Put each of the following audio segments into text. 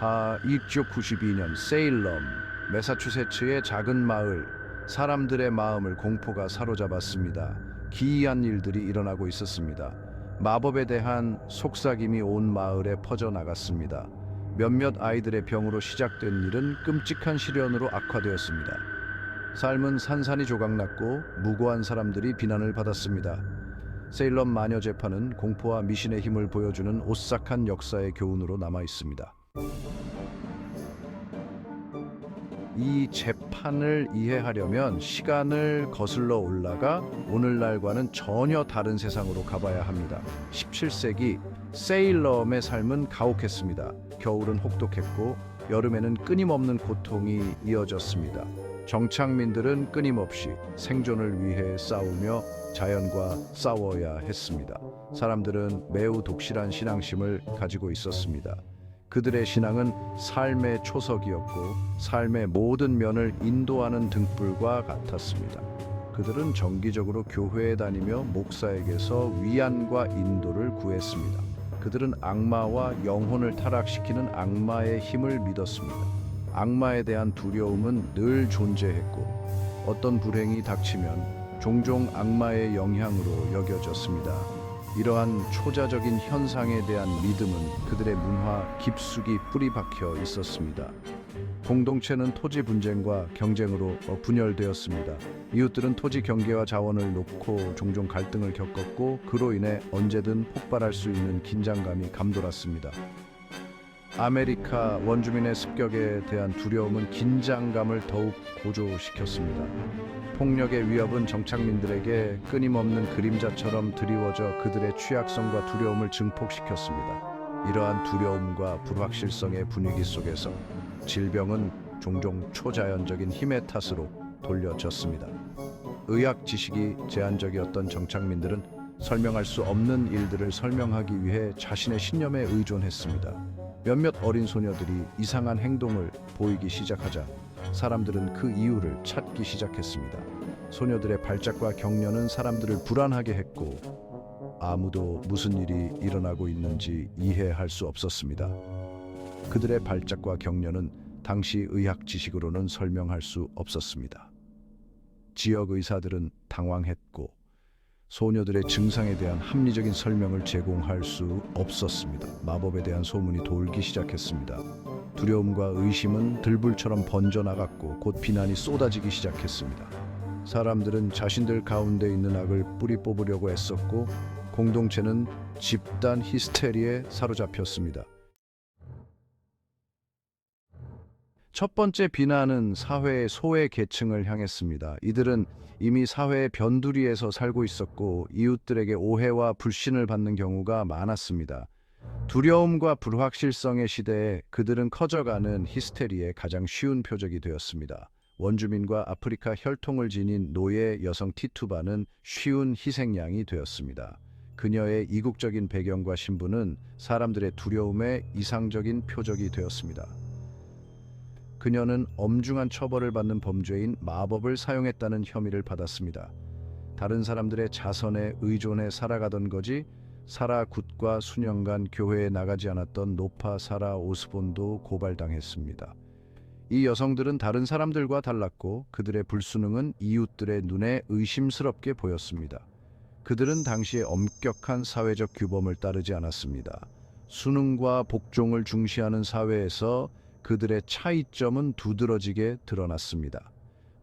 아, 1992년 세일럼, 매사추세츠의 작은 마을, 사람들의 마음을 공포가 사로잡았습니다. 기이한 일들이 일어나고 있었습니다. 마법에 대한 속삭임이 온 마을에 퍼져나갔습니다. 몇몇 아이들의 병으로 시작된 일은 끔찍한 시련으로 악화되었습니다. 삶은 산산이 조각났고 무고한 사람들이 비난을 받았습니다. 세일럼 마녀 재판은 공포와 미신의 힘을 보여주는 오싹한 역사의 교훈으로 남아 있습니다. 이 재판을 이해하려면 시간을 거슬러 올라가 오늘날과는 전혀 다른 세상으로 가봐야 합니다. 17세기 세일럼의 삶은 가혹했습니다. 겨울은 혹독했고 여름에는 끊임없는 고통이 이어졌습니다. 정착민들은 끊임없이 생존을 위해 싸우며 자연과 싸워야 했습니다. 사람들은 매우 독실한 신앙심을 가지고 있었습니다. 그들의 신앙은 삶의 초석이었고 삶의 모든 면을 인도하는 등불과 같았습니다. 그들은 정기적으로 교회에 다니며 목사에게서 위안과 인도를 구했습니다. 그들은 악마와 영혼을 타락시키는 악마의 힘을 믿었습니다. 악마에 대한 두려움은 늘 존재했고 어떤 불행이 닥치면 종종 악마의 영향으로 여겨졌습니다. 이러한 초자적인 현상에 대한 믿음은 그들의 문화 깊숙이 뿌리 박혀 있었습니다. 공동체는 토지 분쟁과 경쟁으로 어, 분열되었습니다. 이웃들은 토지 경계와 자원을 놓고 종종 갈등을 겪었고 그로 인해 언제든 폭발할 수 있는 긴장감이 감돌았습니다. 아메리카 원주민의 습격에 대한 두려움은 긴장감을 더욱 고조시켰습니다. 폭력의 위협은 정착민들에게 끊임없는 그림자처럼 드리워져 그들의 취약성과 두려움을 증폭시켰습니다. 이러한 두려움과 불확실성의 분위기 속에서 질병은 종종 초자연적인 힘의 탓으로 돌려졌습니다. 의학 지식이 제한적이었던 정착민들은 설명할 수 없는 일들을 설명하기 위해 자신의 신념에 의존했습니다. 몇몇 어린 소녀들이 이상한 행동을 보이기 시작하자 사람들은 그 이유를 찾기 시작했습니다. 소녀들의 발작과 격려는 사람들을 불안하게 했고 아무도 무슨 일이 일어나고 있는지 이해할 수 없었습니다. 그들의 발작과 격려는 당시 의학 지식으로는 설명할 수 없었습니다. 지역 의사들은 당황했고 소녀들의 증상에 대한 합리적인 설명을 제공할 수 없었습니다. 마법에 대한 소문이 돌기 시작했습니다. 두려움과 의심은 들불처럼 번져나갔고 곧 비난이 쏟아지기 시작했습니다. 사람들은 자신들 가운데 있는 악을 뿌리 뽑으려고 애썼고 공동체는 집단 히스테리에 사로잡혔습니다. 첫 번째 비난은 사회의 소외 계층을 향했습니다. 이들은 이미 사회의 변두리에서 살고 있었고 이웃들에게 오해와 불신을 받는 경우가 많았습니다. 두려움과 불확실성의 시대에 그들은 커져가는 히스테리의 가장 쉬운 표적이 되었습니다. 원주민과 아프리카 혈통을 지닌 노예 여성 티투바는 쉬운 희생양이 되었습니다. 그녀의 이국적인 배경과 신분은 사람들의 두려움의 이상적인 표적이 되었습니다. 그녀는 엄중한 처벌을 받는 범죄인 마법을 사용했다는 혐의를 받았습니다. 다른 사람들의 자선에 의존해 살아가던 거지 사라 굿과 수년간 교회에 나가지 않았던 노파 사라 오스본도 고발당했습니다. 이 여성들은 다른 사람들과 달랐고 그들의 불수능은 이웃들의 눈에 의심스럽게 보였습니다. 그들은 당시의 엄격한 사회적 규범을 따르지 않았습니다. 수능과 복종을 중시하는 사회에서 그들의 차이점은 두드러지게 드러났습니다.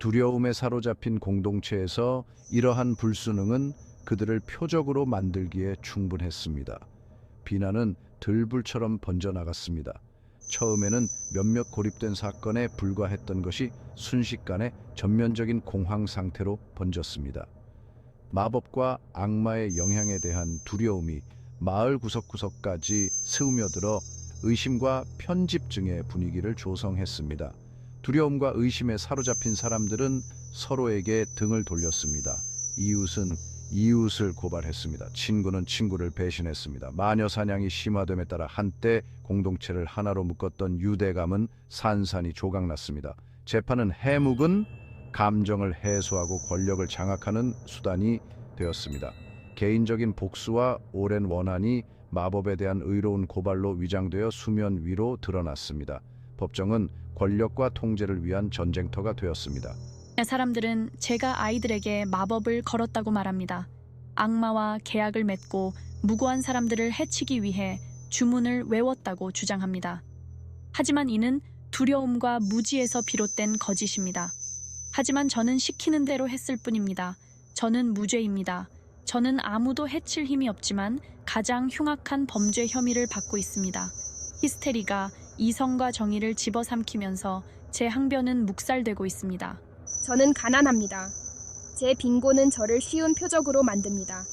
두려움에 사로잡힌 공동체에서 이러한 불수능은 그들을 표적으로 만들기에 충분했습니다. 비난은 들불처럼 번져나갔습니다. 처음에는 몇몇 고립된 사건에 불과했던 것이 순식간에 전면적인 공황 상태로 번졌습니다. 마법과 악마의 영향에 대한 두려움이 마을 구석구석까지 스며들어 의심과 편집증의 분위기를 조성했습니다. 두려움과 의심에 사로잡힌 사람들은 서로에게 등을 돌렸습니다. 이웃은 이웃을 고발했습니다. 친구는 친구를 배신했습니다. 마녀 사냥이 심화됨에 따라 한때 공동체를 하나로 묶었던 유대감은 산산이 조각났습니다. 재판은 해묵은 감정을 해소하고 권력을 장악하는 수단이 되었습니다. 개인적인 복수와 오랜 원한이 마법에 대한 의로운 고발로 위장되어 수면 위로 드러났습니다. 법정은 권력과 통제를 위한 전쟁터가 되었습니다. 사람들은 제가 아이들에게 마법을 걸었다고 말합니다. 악마와 계약을 맺고 무고한 사람들을 해치기 위해 주문을 외웠다고 주장합니다. 하지만 이는 두려움과 무지에서 비롯된 거짓입니다. 하지만 저는 시키는 대로 했을 뿐입니다. 저는 무죄입니다. 저는 아무도 해칠 힘이 없지만 가장 흉악한 범죄 혐의를 받고 있습니다. 히스테리가 이성과 정의를 집어삼키면서 제 항변은 묵살되고 있습니다. 저는 가난합니다. 제 빈곤은 저를 쉬운 표적으로 만듭니다.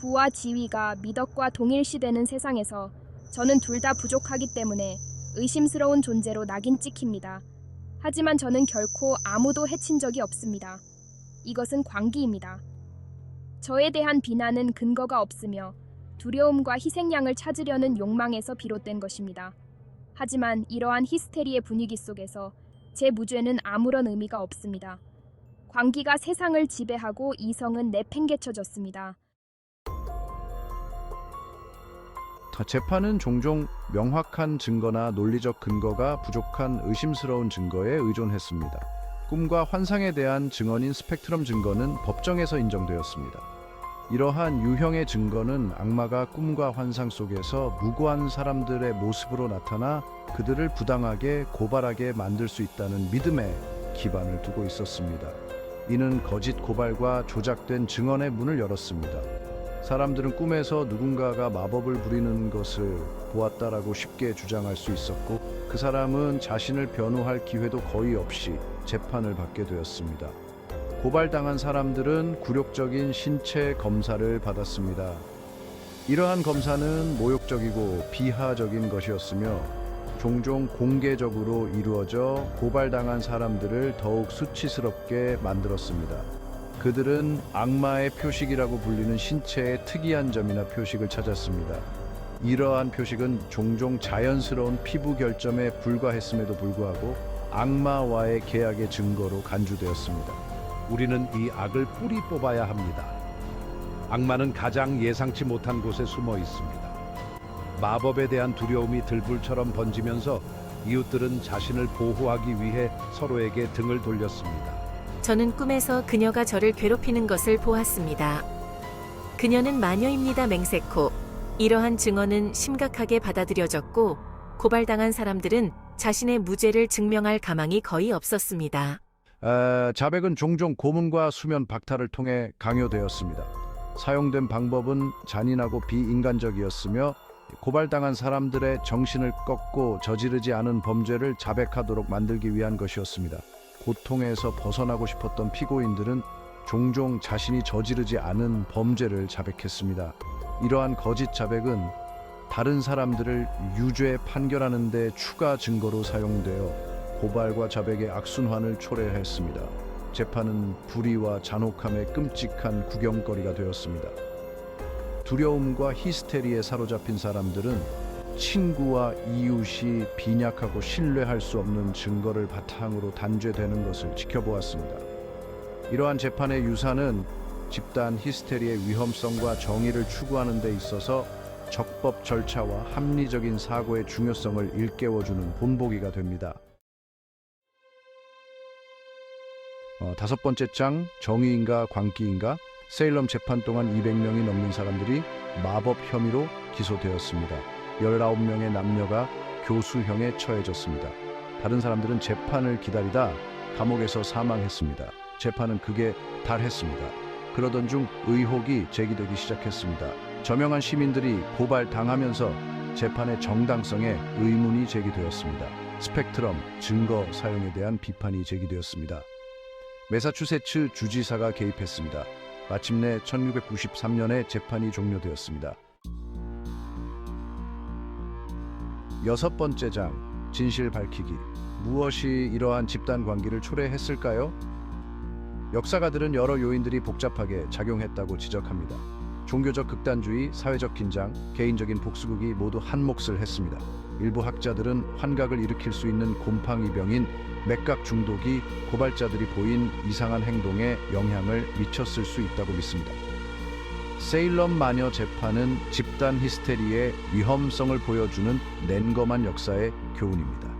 부와 지위가 미덕과 동일시되는 세상에서 저는 둘 다 부족하기 때문에 의심스러운 존재로 낙인 찍힙니다. 하지만 저는 결코 아무도 해친 적이 없습니다. 이것은 광기입니다. 저에 대한 비난은 근거가 없으며 두려움과 희생양을 찾으려는 욕망에서 비롯된 것입니다. 하지만 이러한 히스테리의 분위기 속에서 제 무죄는 아무런 의미가 없습니다. 광기가 세상을 지배하고 이성은 내팽개쳐졌습니다. 다- 재판은 종종 명확한 증거나 논리적 근거가 부족한 의심스러운 증거에 의존했습니다. 꿈과 환상에 대한 증언인 스펙트럼 증거는 법정에서 인정되었습니다. 이러한 유형의 증거는 악마가 꿈과 환상 속에서 무고한 사람들의 모습으로 나타나 그들을 부당하게 고발하게 만들 수 있다는 믿음에 기반을 두고 있었습니다. 이는 거짓 고발과 조작된 증언의 문을 열었습니다. 사람들은 꿈에서 누군가가 마법을 부리는 것을 보았다라고 쉽게 주장할 수 있었고 그 사람은 자신을 변호할 기회도 거의 없이 재판을 받게 되었습니다. 고발당한 사람들은 굴욕적인 신체 검사를 받았습니다. 이러한 검사는 모욕적이고 비하적인 것이었으며 종종 공개적으로 이루어져 고발당한 사람들을 더욱 수치스럽게 만들었습니다. 그들은 악마의 표식이라고 불리는 신체의 특이한 점이나 표식을 찾았습니다. 이러한 표식은 종종 자연스러운 피부 결점에 불과했음에도 불구하고 악마와의 계약의 증거로 간주되었습니다. 우리는 이 악을 뿌리 뽑아야 합니다. 악마는 가장 예상치 못한 곳에 숨어 있습니다. 마법에 대한 두려움이 들불처럼 번지면서 이웃들은 자신을 보호하기 위해 서로에게 등을 돌렸습니다. 저는 꿈에서 그녀가 저를 괴롭히는 것을 보았습니다. 그녀는 마녀입니다, 맹세코. 이러한 증언은 심각하게 받아들여졌고 고발당한 사람들은 자신의 무죄를 증명할 가망이 거의 없었습니다. 아, 자백은 종종 고문과 수면 박탈을 통해 강요되었습니다. 사용된 방법은 잔인하고 비인간적이었으며 고발당한 사람들의 정신을 꺾고 저지르지 않은 범죄를 자백하도록 만들기 위한 것이었습니다. 고통에서 벗어나고 싶었던 피고인들은 종종 자신이 저지르지 않은 범죄를 자백했습니다. 이러한 거짓 자백은 다른 사람들을 유죄 판결하는 데 추가 증거로 사용되어 고발과 자백의 악순환을 초래했습니다. 재판은 불의와 잔혹함의 끔찍한 구경거리가 되었습니다. 두려움과 히스테리에 사로잡힌 사람들은 친구와 이웃이 빈약하고 신뢰할 수 없는 증거를 바탕으로 단죄되는 것을 지켜보았습니다. 이러한 재판의 유사는 집단 히스테리의 위험성과 정의를 추구하는 데 있어서 적법 절차와 합리적인 사고의 중요성을 일깨워주는 본보기가 됩니다. 어, 다섯 번째 장 정의인가 광기인가 세일럼 재판 동안 200명이 넘는 사람들이 마법 혐의로 기소되었습니다. 19명의 남녀가 교수형에 처해졌습니다. 다른 사람들은 재판을 기다리다 감옥에서 사망했습니다. 재판은 극에 달했습니다. 그러던 중 의혹이 제기되기 시작했습니다. 저명한 시민들이 고발당하면서 재판의 정당성에 의문이 제기되었습니다. 스펙트럼 증거 사용에 대한 비판이 제기되었습니다. 매사추세츠 주지사가 개입했습니다. 마침내 1693년에 재판이 종료되었습니다. 여섯 번째 장 진실 밝히기 무엇이 이러한 집단 관계를 초래했을까요? 역사가들은 여러 요인들이 복잡하게 작용했다고 지적합니다. 종교적 극단주의, 사회적 긴장, 개인적인 복수극이 모두 한 몫을 했습니다. 일부 학자들은 환각을 일으킬 수 있는 곰팡이병인 맥각 중독이 고발자들이 보인 이상한 행동에 영향을 미쳤을 수 있다고 믿습니다. 세일럼 마녀 재판은 집단 히스테리의 위험성을 보여주는 냉검한 역사의 교훈입니다.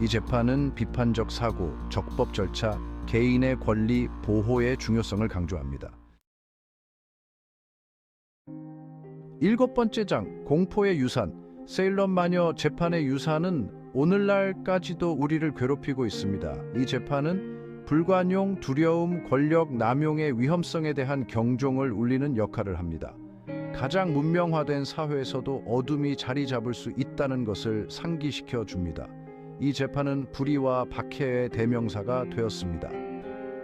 이 재판은 비판적 사고, 적법 절차, 개인의 권리 보호의 중요성을 강조합니다. 일곱 번째 장 공포의 유산 세일럼 마녀 재판의 유산은 오늘날까지도 우리를 괴롭히고 있습니다. 이 재판은 불관용, 두려움, 권력 남용의 위험성에 대한 경종을 울리는 역할을 합니다. 가장 문명화된 사회에서도 어둠이 자리 잡을 수 있다는 것을 상기시켜 줍니다. 이 재판은 불의와 박해의 대명사가 되었습니다.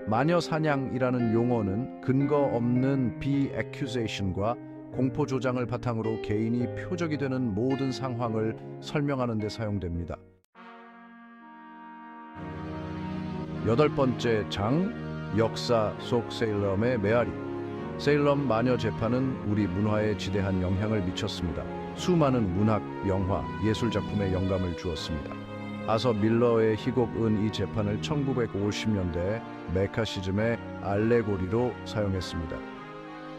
마녀 사냥이라는 용어는 근거 없는 비애큐제이션과 공포 조장을 바탕으로 개인이 표적이 되는 모든 상황을 설명하는 데 사용됩니다. 여덟 번째 장 역사 속 세일럼의 메아리 세일럼 마녀 재판은 우리 문화에 지대한 영향을 미쳤습니다. 수많은 문학, 영화, 예술 작품에 영감을 주었습니다. 아서 밀러의 희곡은 이 재판을 1950년대 메카시즘의 알레고리로 사용했습니다.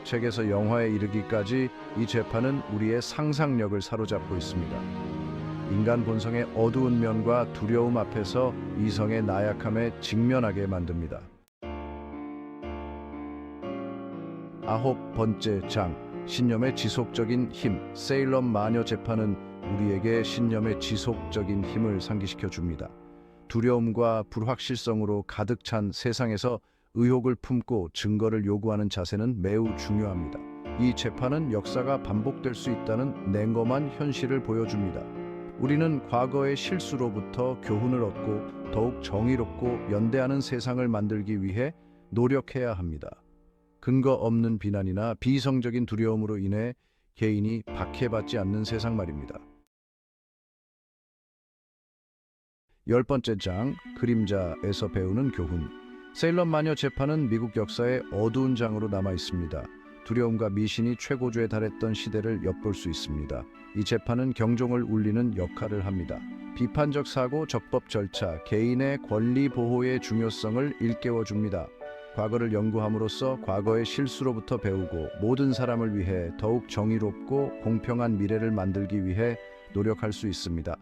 책에서 영화에 이르기까지 이 재판은 우리의 상상력을 사로잡고 있습니다. 인간 본성의 어두운 면과 두려움 앞에서 이성의 나약함에 직면하게 만듭니다. 아홉 번째 장 신념의 지속적인 힘 세일럼 마녀 재판은 우리에게 신념의 지속적인 힘을 상기시켜 줍니다. 두려움과 불확실성으로 가득 찬 세상에서 의혹을 품고 증거를 요구하는 자세는 매우 중요합니다. 이 재판은 역사가 반복될 수 있다는 냉엄한 현실을 보여줍니다. 우리는 과거의 실수로부터 교훈을 얻고 더욱 정의롭고 연대하는 세상을 만들기 위해 노력해야 합니다. 근거 없는 비난이나 비이성적인 두려움으로 인해 개인이 박해받지 않는 세상 말입니다. 열 번째 장 그림자에서 배우는 교훈 세일럼 마녀 재판은 미국 역사의 어두운 장으로 남아 있습니다. 두려움과 미신이 최고조에 달했던 시대를 엿볼 수 있습니다. 이 재판은 경종을 울리는 역할을 합니다. 비판적 사고, 적법 절차, 개인의 권리 보호의 중요성을 일깨워 줍니다. 과거를 연구함으로써 과거의 실수로부터 배우고 모든 사람을 위해 더욱 정의롭고 공평한 미래를 만들기 위해 노력할 수 있습니다.